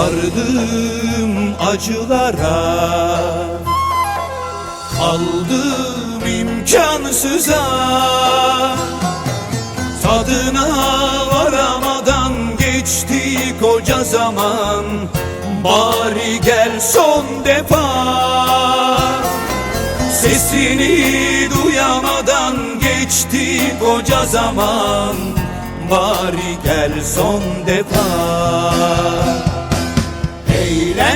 Sardım acılara. Kaldım imkansıza. Tadına varamadan geçti koca zaman. Bari gel son defa. Sesini duyamadan geçti koca zaman. Bari gel son defa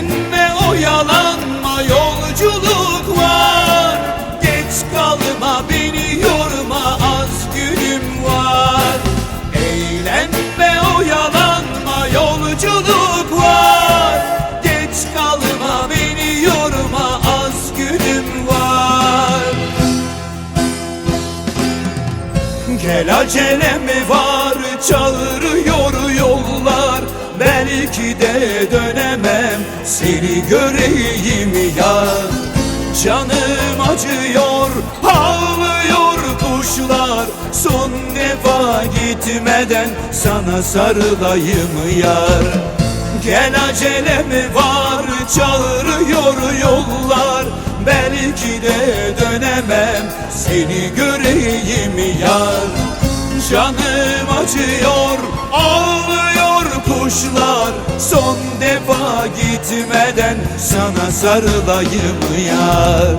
Eğlenme oyalanma yolculuk var. Geç kalma beni yorma az günüm var. Eğlenme oyalanma yolculuk var. Geç kalma beni yorma az günüm var. Gel acelem var çağırıyor yollar. Belki de dönemem seni göreyim ya. Canım acıyor ağlıyor kuşlar. Son defa gitmeden sana sarılayım yar Gel acelem var çağırıyor yollar. Belki de dönemem seni göreyim yar Canım acıyor ağlıyor kuşlar Son defa gitmeden sana sarılayım yar.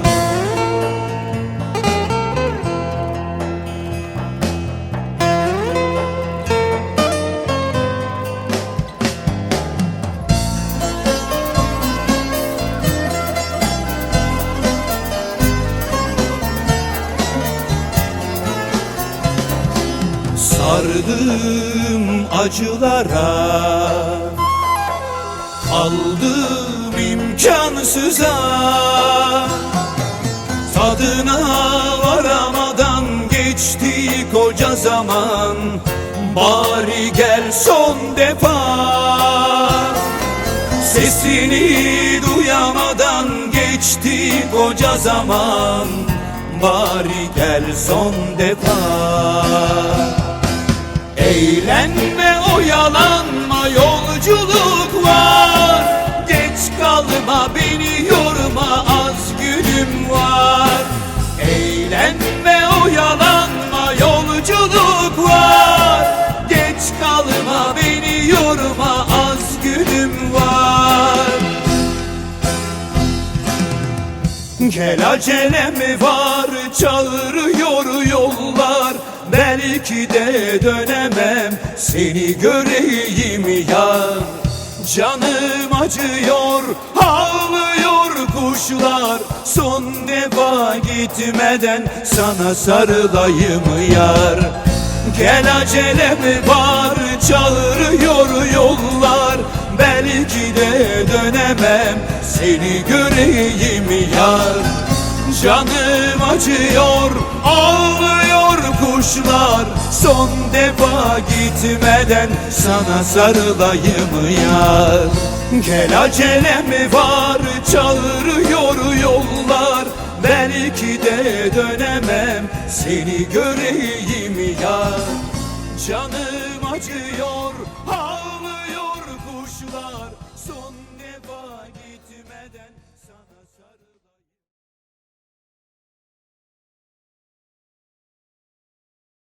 Sardım acılara Kaldım imkansıza Tadına varamadan geçti koca zaman Bari gel son defa Sesini duyamadan geçti koca zaman Bari gel son defa Eğlenme oyalanma yolculuk var. Geç kalma beni yorma az günüm var. Eğlenme oyalanma yolculuk var. Geç kalma beni yorma az günüm var. Gel acelem var çağırıyor yollar Belki de dönemem seni göreyim ya. Canım acıyor ağlıyor kuşlar. Son defa gitmeden sana sarılayım yar. Gel acelem var Canım acıyor Ağlıyor kuşlar. Son defa gitmeden Sana sarılayım yar. Gel acelem var Çağırıyor yollar. Belki de dönemem Seni göreyim ya Canım acıyor Ağlıyor kuşlar. Son defa gitmeden sana sarılayım